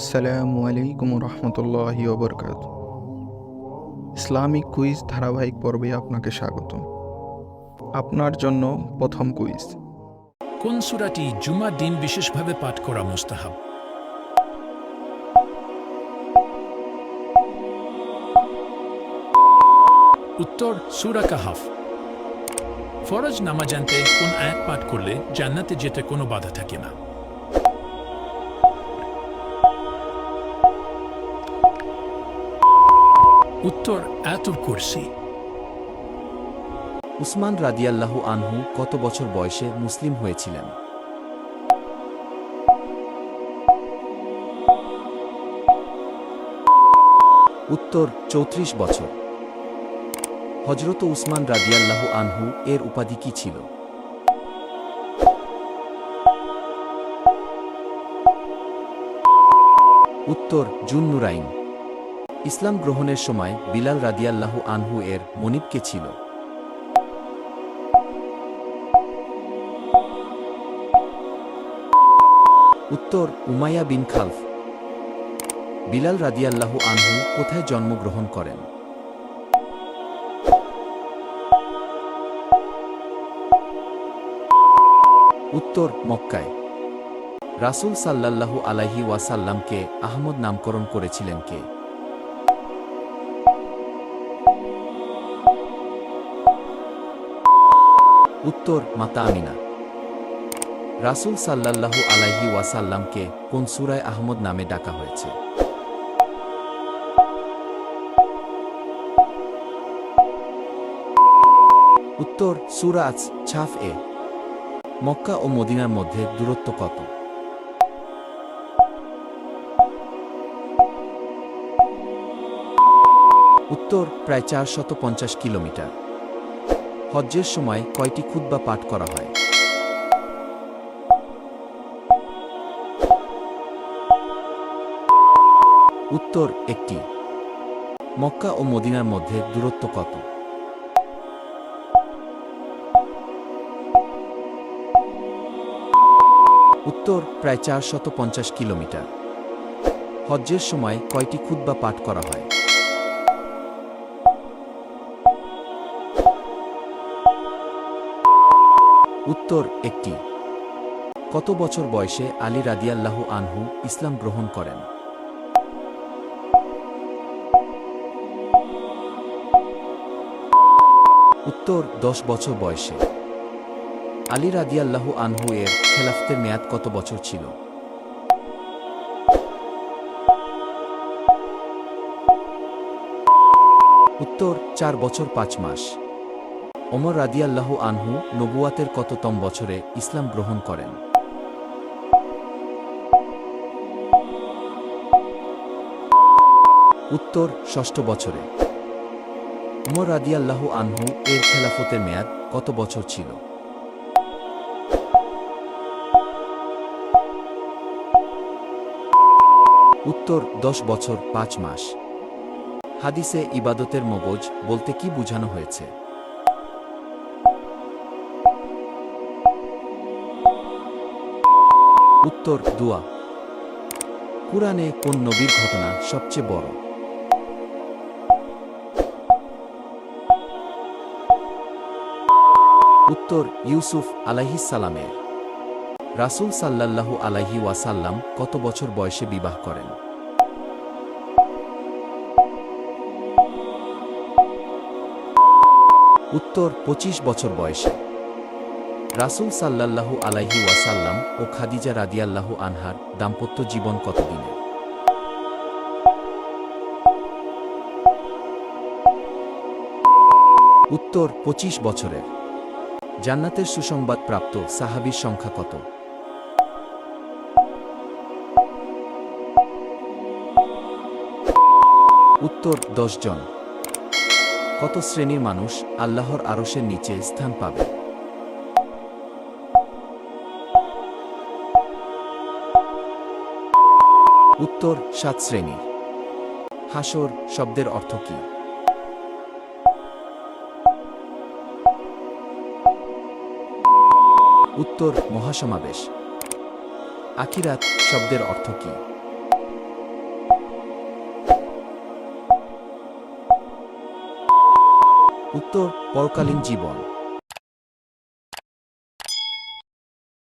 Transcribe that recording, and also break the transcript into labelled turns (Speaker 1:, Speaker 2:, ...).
Speaker 1: আসসালামু আলাইকুম রহমতুল্লাহ ওবরকাত। Islamic quiz ধারাবাহিক পর্বে আপনাকে স্বাগত আপনার জন্য প্রথম কুইজ।
Speaker 2: কোন সুরাটি জুমার দিন বিশেষভাবে পাঠ করা মুস্তাহাব? উত্তর, সুরা কাহাফ। ফরজ নামাজানতে কোন আয়াত পাঠ করলে জান্নাতে যেতে কোনো বাধা থাকে না। উত্তর আয়াতুল কুরসি।
Speaker 3: উসমান রাদিয়াল্লাহু আনহু কত বছর বয়সে মুসলিম হয়েছিলেন? উত্তর, চৌত্রিশ বছর। হজরত উসমান রাদিয়াল্লাহু আনহু এর উপাধি কি ছিল? উত্তর, জুন নুরাইন। ইসলাম গ্রহণের সময় বিলাল রাদিয়াল্লাহু আনহু এর মনিব কে ছিল? উত্তর, উমাইয়া বিন খালফ। বিলাল রাদিয়াল্লাহু আনহু কোথায় জন্মগ্রহণ করেন? উত্তর, মক্কায়। রাসূল সাল্লাল্লাহু আলাইহি ওয়াসাল্লামকে আহমদ নামকরণ করেছিলেন কে? উত্তর, মাতা আমিনা। রাসূল সাল্লাল্লাহু আলাইহি ওয়াসাল্লামকে কোন সূরায় আহমদ নামে ডাকা হয়েছে? উত্তর সুরাজ ছাফ এ। মক্কা ও মদিনার মধ্যে দূরত্ব কত? উত্তর, প্রায় পঞ্চাশ কিলোমিটার। হজ্জের সময় কয়টি খুতবা পাঠ করা হয়? উত্তর একটি। মক্কা ও মদিনার মধ্যে দূরত্ব কত? উত্তর প্রায় চারশত পঞ্চাশ কিলোমিটার। হজ্জের সময় কয়টি খুতবা পাঠ করা হয়? উত্তর একটি। কত বছর বয়সে আলী রাদিয়াল্লাহু আনহু ইসলাম গ্রহণ করেন? উত্তর, দশ বছর বয়সে। আলী রাদিয়াল্লাহু আনহু এর খেলাফতের মেয়াদ কত বছর ছিল? উত্তর, চার বছর পাঁচ মাস। ওমর রাদিয়াল্লাহু আনহু নবুয়াতের কততম বছরে ইসলাম গ্রহণ করেন? উত্তর, ষষ্ঠ বছরে। উমর রাদিয়াল্লাহু আনহু এর খেলাফতের মেয়াদ কত বছর ছিল? উত্তর, দশ বছর, পাঁচ মাস। হাদিসে ইবাদতের মগজ বলতে কি বোঝানো হয়েছে? উত্তর দুয়া। কুরআনে কোন নবীর ঘটনা সবচেয়ে বড়? উত্তর, ইউসুফ আলাইহিসালামের রাসূল সাল্লাল্লাহু আলাইহি ওয়াসাল্লাম কত বছর বয়সে বিবাহ করেন? উত্তর ২৫ বছর বয়সে। রাসূল সাল্লাল্লাহু আলাইহি ওয়াসাল্লাম ও খাদিজা রাদিয়াল্লাহু আনহার দাম্পত্য জীবন কতদিনে উত্তর ২৫ বছরের। জান্নাতের সুসংবাদ প্রাপ্ত সাহাবীর সংখ্যা কত? উত্তর, দশ জন। কত শ্রেণির মানুষ আল্লাহর আরশের নিচে স্থান পাবে? উত্তর সাত শ্রেণি। হাসর শব্দের অর্থ কি? উত্তর মহাসমাবেশ। আকিরাত শব্দের অর্থ কি? উত্তর পরকালীন জীবন।